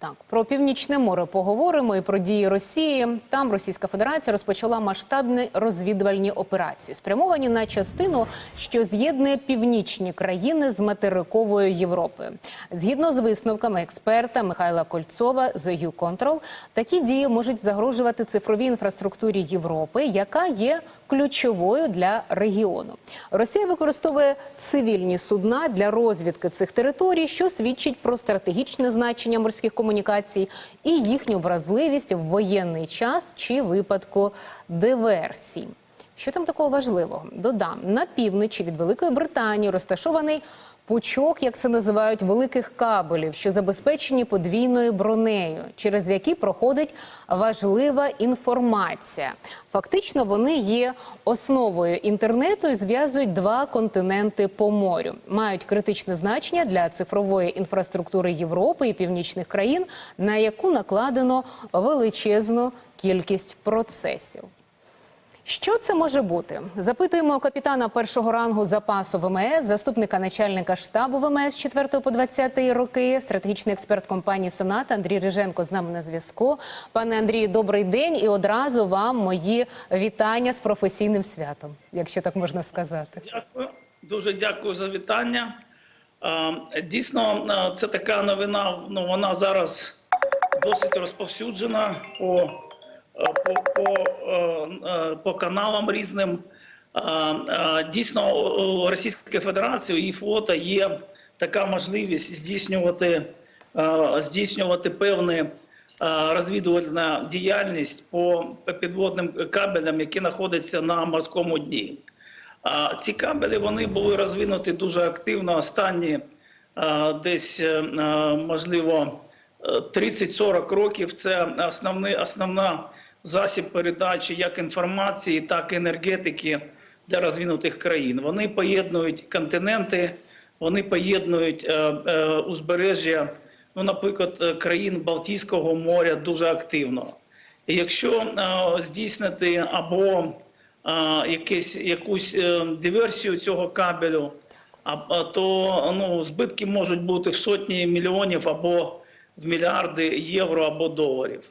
Так, про північне море поговоримо і про дії Росії. Там Російська Федерація розпочала масштабні розвідувальні операції, спрямовані на частину, що з'єднує північні країни з материковою Європою. Згідно з висновками експерта Михайла Кольцова з «Юконтрол», такі дії можуть загрожувати цифровій інфраструктурі Європи, яка є ключовою для регіону. Росія використовує цивільні судна для розвідки цих територій, що свідчить про стратегічне значення морських комунікацій і їхню вразливість в воєнний час чи випадку диверсій. Що там такого важливого? Додам на півночі від Великої Британії розташований пучок, як це називають, великих кабелів, що забезпечені подвійною бронею, через які проходить важлива інформація. Фактично, вони є основою інтернету і зв'язують два континенти по морю. Мають критичне значення для цифрової інфраструктури Європи і північних країн, на яку накладено величезну кількість процесів. Що це може бути? Запитуємо капітана першого рангу запасу ВМС, заступника начальника штабу ВМС з 4 по 20 роки, стратегічний експерт компанії Соната Андрій Риженко з нами на зв'язку. Пане Андрію, добрий день і одразу вам мої вітання з професійним святом, якщо так можна сказати. Дякую, дуже дякую за вітання. Дійсно, це така новина. Ну вона зараз досить розповсюджена по, по, по, е, е, по каналам різним. Е, е, Дійсно, у Російської Федерації і флота є така можливість здійснювати, е, здійснювати певні е, розвідувальна діяльність по підводним кабелям, які знаходяться на морському дні. Ці кабелі вони були розвинуті дуже активно останні десь е, можливо е, 30-40 років. Це основний основна засіб передачі як інформації, так і енергетики для розвинутих країн. Вони поєднують континенти, вони поєднують е, е, узбережжя, ну, наприклад, е, країн Балтійського моря дуже активно. І якщо е, здійснити або а, якесь, якусь е, диверсію цього кабелю, а то ну, збитки можуть бути в сотні мільйонів або в мільярди євро або доларів.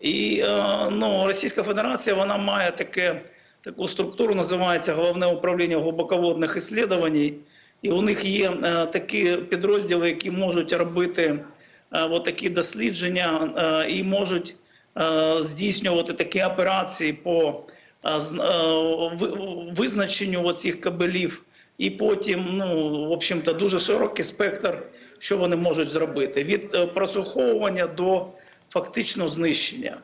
І е, ну, Російська Федерація вона має таке, таку структуру, називається Головне управління глибоководних іслідувань. І у них є е, такі підрозділи, які можуть робити е, такі дослідження і можуть здійснювати такі операції по визначенню цих кабелів, і потім, ну, в общем-то, дуже широкий спектр, що вони можуть зробити від прослуховування до фактично знищення.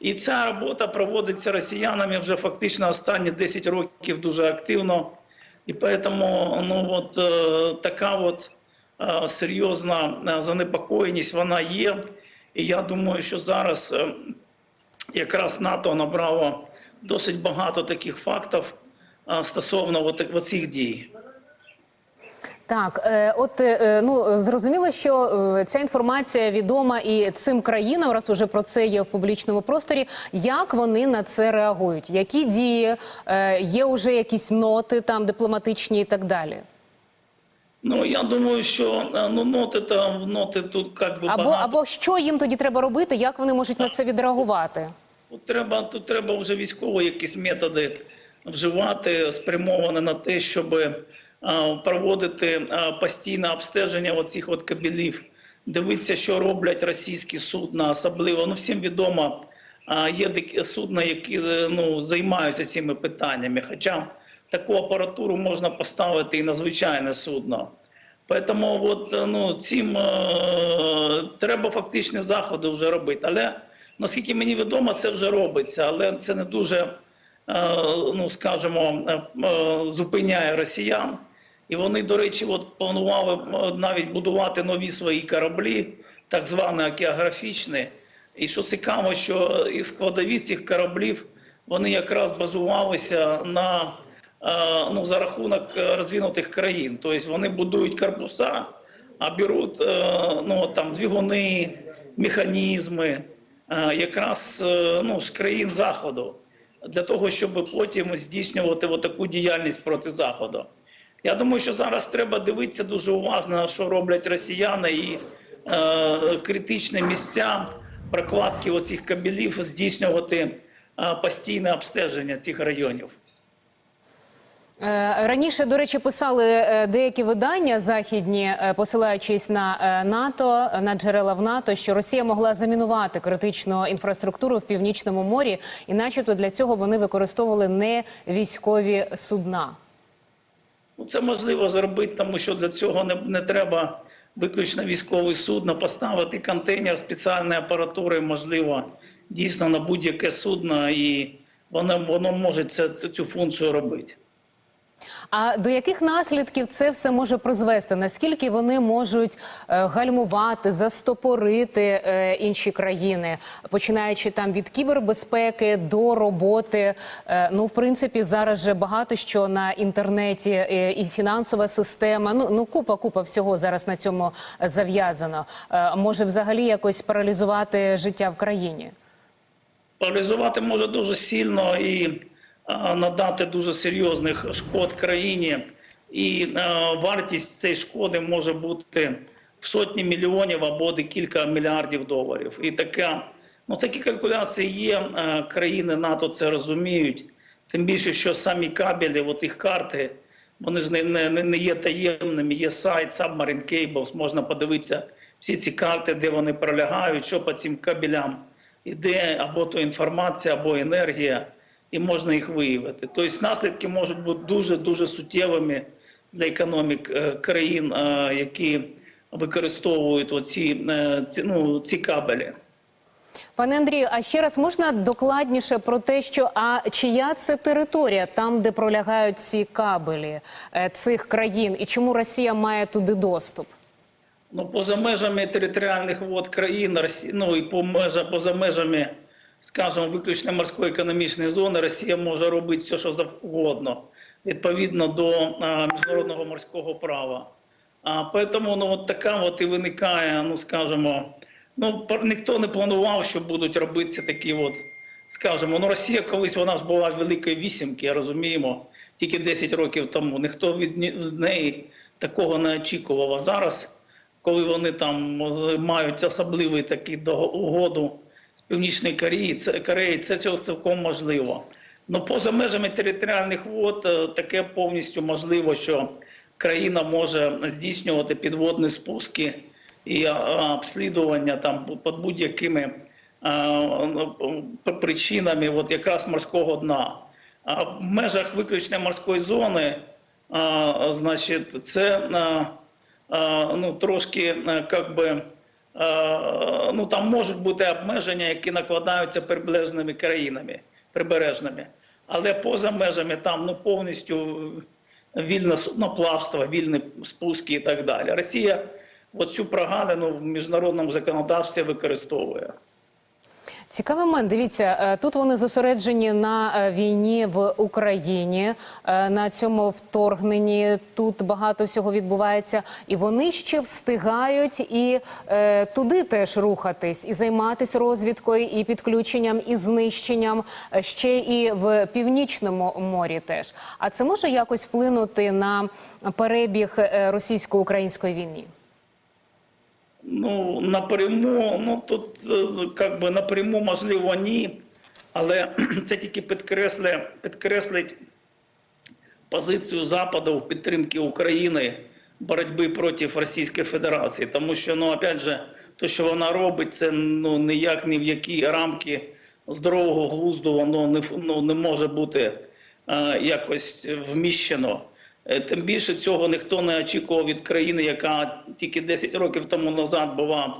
І ця робота проводиться росіянами вже фактично останні 10 років дуже активно. І тому ну, от, е, така от, е, серйозна е, занепокоєність вона є. І я думаю, що зараз якраз НАТО набрало досить багато таких фактів стосовно цих дій. Так, е, от е, ну зрозуміло, що е, ця інформація відома і цим країнам, раз уже про це є в публічному просторі. Як вони на це реагують? Які дії е, є вже якісь ноти там дипломатичні і так далі? Ну я думаю, що е, ну ноти там ноти тут як би Або багато. або що їм тоді треба робити? Як вони можуть на це відреагувати? Тут треба, тут треба вже військові якісь методи вживати, спрямовані на те, щоб е, проводити постійне обстеження оцих от кабелів, дивитися, що роблять російські судна, особливо ну всім відомо. Є судна, які е, ну, займаються цими питаннями. Хоча таку апаратуру можна поставити і на звичайне судно. Тому е, ну, цим е, треба фактичні заходи вже робити. Але наскільки мені відомо, це вже робиться, але це не дуже, е, ну скажімо, е, е, зупиняє росіян. І вони, до речі, от планували е, навіть будувати нові свої кораблі, так звані океографічні. І що цікаво, що і складові цих кораблів вони якраз базувалися на е, ну, за рахунок е, розвинутих країн. Тобто вони будують корпуса, а беруть е, ну, там, двигуни, механізми е, якраз е, ну, з країн Заходу для того, щоб потім здійснювати таку діяльність проти Заходу. Я думаю, що зараз треба дивитися дуже уважно, що роблять росіяни, і е, критичні місця прокладки оцих кабелів здійснювати е, постійне обстеження цих районів. Е, Раніше, до речі, писали е, деякі видання західні, е, посилаючись на НАТО, на джерела в НАТО, що Росія могла замінувати критичну інфраструктуру в північному морі, і, начебто, для цього вони використовували не військові судна. Ну, Це можливо зробити, тому що для цього не, не треба виключно військове судно, поставити контейнер спеціальної апаратури, можливо, дійсно на будь-яке судно, і воно, воно може це, цю функцію робити. А до яких наслідків це все може призвести? Наскільки вони можуть е, гальмувати, застопорити е, інші країни, починаючи там від кібербезпеки до роботи? Е, ну, в принципі, зараз же багато що на інтернеті і фінансова система. Ну, ну купа, купа всього зараз на цьому зав'язано. Може взагалі якось паралізувати життя в країні? Паралізувати може дуже сильно і надати дуже серйозних шкод країні. І вартість цієї шкоди може бути в сотні мільйонів або декілька мільярдів доларів. І така, ну, такі калькуляції є. Країни НАТО це розуміють. Тим більше, що самі кабелі, от їх карти, вони ж не, не, не є таємними. Є сайт Submarine Cables, можна подивитися всі ці карти, де вони пролягають, що по цим кабелям іде або то інформація, або енергія, і можна їх виявити. Тобто наслідки можуть бути дуже дуже суттєвими для економік е, країн, е, які використовують оці, е, ці, ну, ці кабелі. Пане Андрію, а ще раз можна докладніше про те, що а чия це територія, там де пролягають ці кабелі цих країн, і чому Росія має туди доступ? Ну, поза межами територіальних вод країн, ну і по межа, поза межами, скажімо, виключно морської економічної зони, Росія може робити все, що завгодно, відповідно до а, міжнародного морського права. А тому ну, от така от і виникає, ну скажімо, ну ніхто не планував, що будуть робитися такі от, скажімо, ну Росія колись вона ж була великої вісімки, розуміємо, тільки 10 років тому. Ніхто від неї такого не очікував. А зараз коли вони там е, мають особливий такий угоду з Північної Кореї, це Кореї, це цього цілком можливо. Ну поза межами територіальних вод е, таке повністю можливо, що країна може здійснювати підводні спуски і а, обслідування там під будь-якими а, ну, причинами, от якраз морського дна. А в межах виключно морської зони, а, значить, це. а, а, ну, трошки е, как би, е, ну, там можуть бути обмеження, які накладаються приближними країнами, прибережними. Але поза межами там ну, повністю вільне судноплавство, вільні спуски і так далі. Росія оцю прогалину в міжнародному законодавстві використовує. Цікавий момент. Дивіться, е, тут вони зосереджені на е, війні в Україні, е, на цьому вторгненні. Тут багато всього відбувається, і вони ще встигають і е, туди теж рухатись, і займатися розвідкою, і підключенням, і знищенням ще і в північному морі. Теж а це може якось вплинути на перебіг російсько-української війни? Ну, напряму, ну тут е, как би напряму можливо ні, але це тільки підкреслить, підкреслить позицію Западу в підтримці України боротьби проти Російської Федерації. Тому що, ну, опять же, те, що вона робить, це ну, ніяк ні в які рамки здорового глузду воно не, ну, не може бути е, якось вміщено. Е, Тим більше цього ніхто не очікував від країни, яка тільки 10 років тому назад була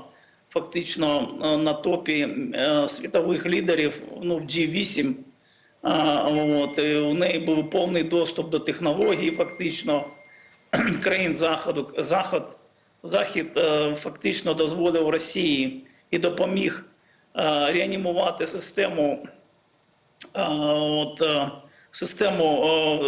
фактично е, на топі е, світових лідерів ну, в G8. А, От, у неї був повний доступ до технологій, фактично країн Заходу. Захід, Захід фактично дозволив Росії і допоміг реанімувати систему от, систему, е,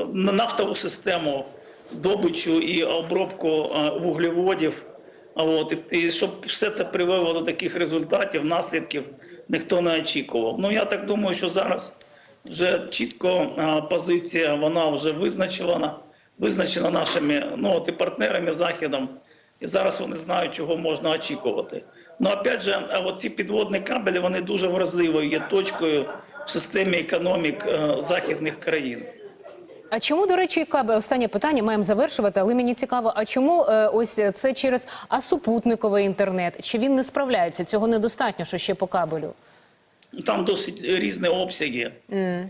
е, нафтову систему добичу і обробку е, вуглеводів. А От, і, і щоб все це привело до таких результатів, наслідків ніхто не очікував. Ну я так думаю, що зараз вже чітко е, позиція вона вже визначена, визначена нашими ну, от і партнерами Західом. і зараз вони знають, чого можна очікувати. Ну опять же, а оці підводні кабелі вони дуже вразливою є точкою в системі економік е, західних країн. А чому, до речі, кабель, останнє питання, маємо завершувати, але мені цікаво, а чому е, ось це через а супутниковий інтернет? Чи він не справляється? Цього недостатньо, що ще по кабелю? Там досить різні обсяги.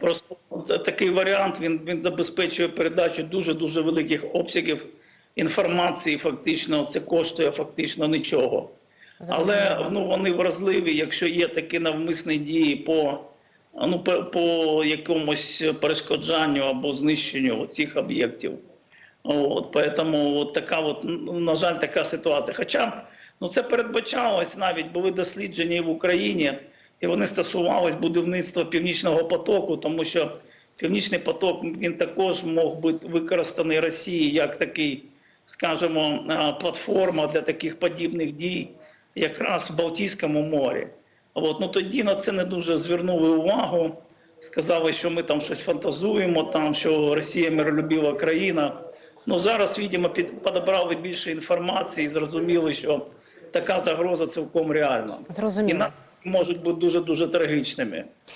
Просто такий варіант він, він забезпечує передачу дуже дуже великих обсягів інформації. Фактично, це коштує фактично нічого. Але ну вони вразливі, якщо є такі навмисні дії по ну по, по якомусь перешкоджанню або знищенню цих об'єктів. От поэтому от така, от на жаль, така ситуація. Хоча ну це передбачалось навіть були дослідження в Україні, і вони стосувались будівництва північного потоку, тому що північний поток він також мог бути використаний Росією як такий, скажімо, платформа для таких подібних дій, якраз в Балтійському морі. От, ну тоді на це не дуже звернули увагу. Сказали, що ми там щось фантазуємо, там що Росія миролюбива країна. Ну зараз, відомо, під подобрали більше інформації і зрозуміли, що така загроза цілком реальна. І нас можуть бути дуже дуже трагічними.